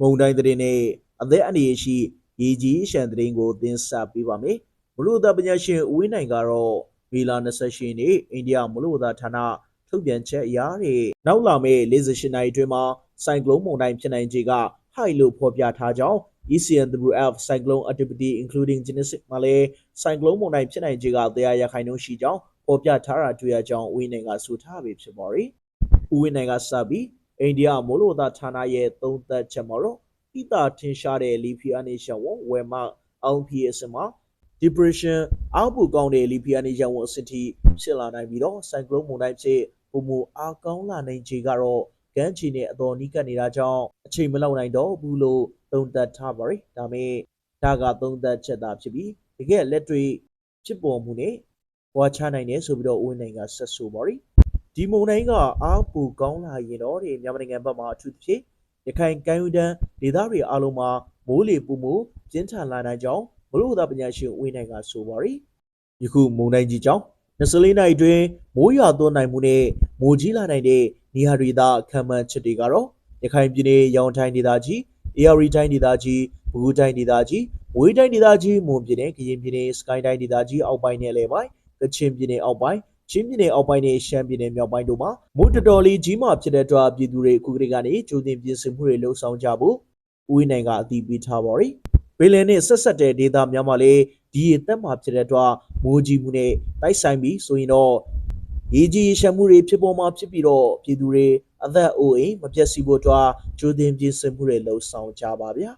မုံတိုင်းသတင်းနဲ့အသက်အန္တရာယ်ရှိရေကြီးရှမ်းသတင်းကိုတင်ဆက်ပေးပါမယ်။မလို့သာပညာရှင်ဦးဝင်းနိုင်ကတော့မေလ28ရက်နေ့အိန္ဒိယမလို့သာဌာနထုတ်ပြန်ချက်အရတဲ့နောက်လာမယ့်48နာရီအတွင်းမှာစိုက်ကလုန်းမုန်တိုင်းဖြစ်နိုင်ခြေက high လို့ဖော်ပြထားကြောင်း ECNWF cyclone activity including genesis မှာလည်းစိုက်ကလုန်းမုန်တိုင်းဖြစ်နိုင်ခြေကတရားရခိုင်နှုန်းရှိကြောင်းဖော်ပြထားတာတွေ့ရကြောင်းဦးဝင်းနိုင်ကဆိုထားပြီဖြစ်ပါတယ်။ဦးဝင်းနိုင်ကစပြီး အိန္ဒိယမိုးလေဝသဌာနရဲ့သုံးသက်ချက်မှာတော့ဣတာထင်ရှားတဲ့လီဖီယာနေရှန်ဝဝယ်မ LPS မှာ depression အောက်ပူကောင်းတဲ့လီဖီယာနေရှန်ဝအဆင့်ထိဖြစ်လာနိုင်ပြီးတော့စိုက်ကလုန်းမုန်တိုင်းဖြစ်ပုံမူအားကောင်းလာနိုင်ခြေကတော့ကမ်းခြေနဲ့အတော်နီးကပ်နေတာကြောင့်အချိန်မလောက်နိုင်တော့ဘူးလို့သုံးသပ်ထားပါတယ်။ဒါမဲ့ဒါကသုံးသပ်ချက်သာဖြစ်ပြီးတကယ်လက်တွေ့ဖြစ်ပေါ်မှုနဲ့ဟွာချနိုင်တယ်ဆိုပြီးတော့ဦးဝင်းနိုင်ကဆက်ဆိုပါတယ်။ ဒီမုန်တိုင်းကအားပူကောင်းလာရင်တော့ဒီမြန်မာနိုင်ငံဘက်မှာအထူးသဖြင့်ရခိုင်ကမ်းရိုးတန်းဒေသတွေအားလုံးမှာမိုးလေပူမှုကျင်းထန်လာနိုင်ကြောင်းမလို့သာပညာရှင်ဦးဝင်းနိုင်ကဆိုပါတယ်။ယခုမုန်တိုင်းကြီးကြောင့်24နိုင်အတွင်းမိုးရွာသွန်းနိုင်မှုနဲ့မိုးကြီးလာနိုင်တဲ့နေရာတွေသာခံမှန်းချက်တွေကတော့ရခိုင်ပြည်နယ်ရောင်ထိုင်းဒေသကြီး AR တိုင်းဒေသကြီးဘူဂူတိုင်းဒေသကြီးဝေးတိုင်းဒေသကြီးမွန်ပြည်နယ်ကရင်ပြည်နယ်စကိုင်းတိုင်းဒေသကြီးအောက်ပိုင်းနယ်လေပိုင်းကချင်ပြည်နယ်အောက်ပိုင်း ချင်းပြည်နယ်အောက်ပိုင်းနဲ့ရှမ်းပြည်နယ်မြောက်ပိုင်းတို့မှာမိုးတော်တော်လေးကြီးမှဖြစ်တဲ့အတွက်ပြည်သူတွေအခုကလေးကနေကြိုတင်ပြင်ဆင်မှုတွေလှုံ့ဆော်ကြဖို့ဦးဝင်းနိုင်ကအတည်ပြုထားပါရီပင်လယ်နဲ့ဆက်ဆက်တဲ့ဒေသများမှာလည်းဒီရသက်မှာဖြစ်တဲ့အတွက်မိုးကြီးမှုနဲ့တိုက်ဆိုင်ပြီးဆိုရင်တော့ရေကြီးရှမ်းမှုတွေဖြစ်ပေါ်မှာဖြစ်ပြီးတော့ပြည်သူတွေအသက်အိုးအိမ်မပျက်စီးဖို့အတွက်ကြိုတင်ပြင်ဆင်မှုတွေလှုံ့ဆော်ကြပါဗျာ